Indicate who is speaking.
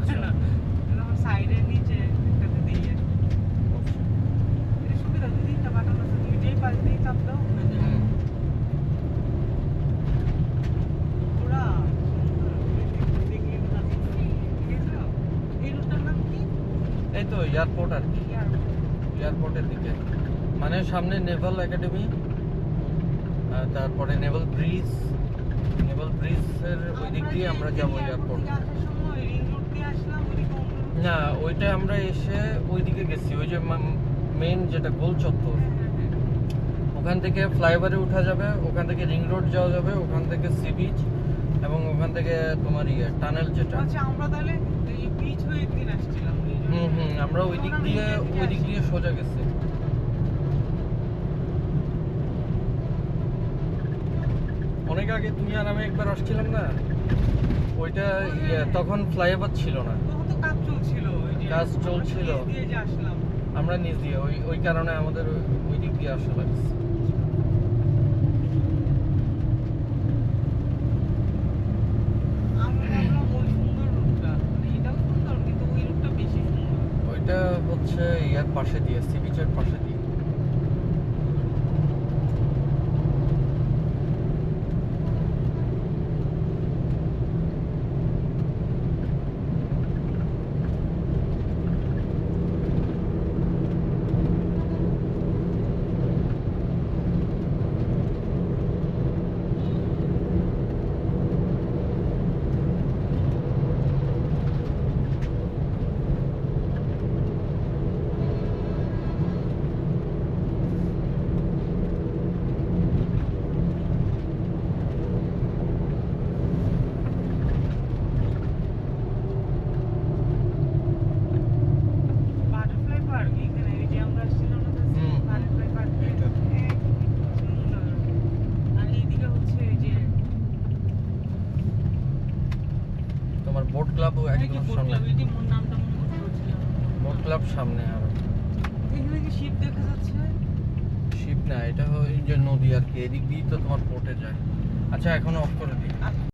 Speaker 1: আচ্ছা।
Speaker 2: সাইডের নিচে একটাতে দিয়ে এটা সুবিধা বাটানো তুমি যেই পাশ দিয়ে চাপ দাও। এই
Speaker 1: তো এয়ারপোর্ট আর কি। এয়ারপোর্টের দিকে। মানে সামনে নেভাল একাডেমি তারপরে নেভাল ব্রিজ নেভাল ব্রিজের ওই দিক দিয়ে আমরা যাব এয়ারপোর্ট না ওইটা আমরা এসে ওইদিকে গেছি ওই যে মেন যেটা গোল চত্বর।
Speaker 2: হ্যাঁ, হ্যাঁ, হ্যাঁ।
Speaker 1: ওখান থেকে ফ্লাইওভারে উঠা যাবে ওখান থেকে রিং রোড যাওয়া যাবে ওখান থেকে সি বিচ এবং ওখান থেকে তোমার ইয়ে টানেল যেটা।
Speaker 2: আচ্ছা আমরা তাহলে এই বিচ হয়ে একদিন আসছিলাম।
Speaker 1: হুম হুম আমরা ওই দিক দিয়ে
Speaker 2: ওইদিক
Speaker 1: ওই দিক দিয়ে সোজা গেছি। আগে একবার আসছিলাম না ওইটা ইয়ে, তখন ফ্লাইওভার ছিল না।
Speaker 2: কাজ চলছিল আমরা। নিচ দিয়ে
Speaker 1: ওই ওই কারণে আমাদের ওই- দিক দিয়ে আসা লাগছে।
Speaker 2: মানে
Speaker 1: ওইটা হচ্ছে ইয়ার পাশে দিয়ে সি বিচের পাশে দিয়ে
Speaker 2: বাটারফ্লাই পার্ক এখানে এই যে আমরা আসছিলাম না
Speaker 1: হুম।
Speaker 2: বাটারফ্লাই পার্ক
Speaker 1: এইটা।
Speaker 2: সুন্দর আর এইদিকে হচ্ছে এই যে
Speaker 1: তোমার বোট ক্লাবও একদম সামনে।
Speaker 2: মনে
Speaker 1: বোট ক্লাব সামনে আর।
Speaker 2: এখানে কি শিপ দেখা যাচ্ছে?
Speaker 1: শিপ না এটা ওই যে নদী আর কি। এদিক দিয়েই তো তোমার পোর্টে যায়। আচ্ছা এখন অফ করে দিই।
Speaker 2: আর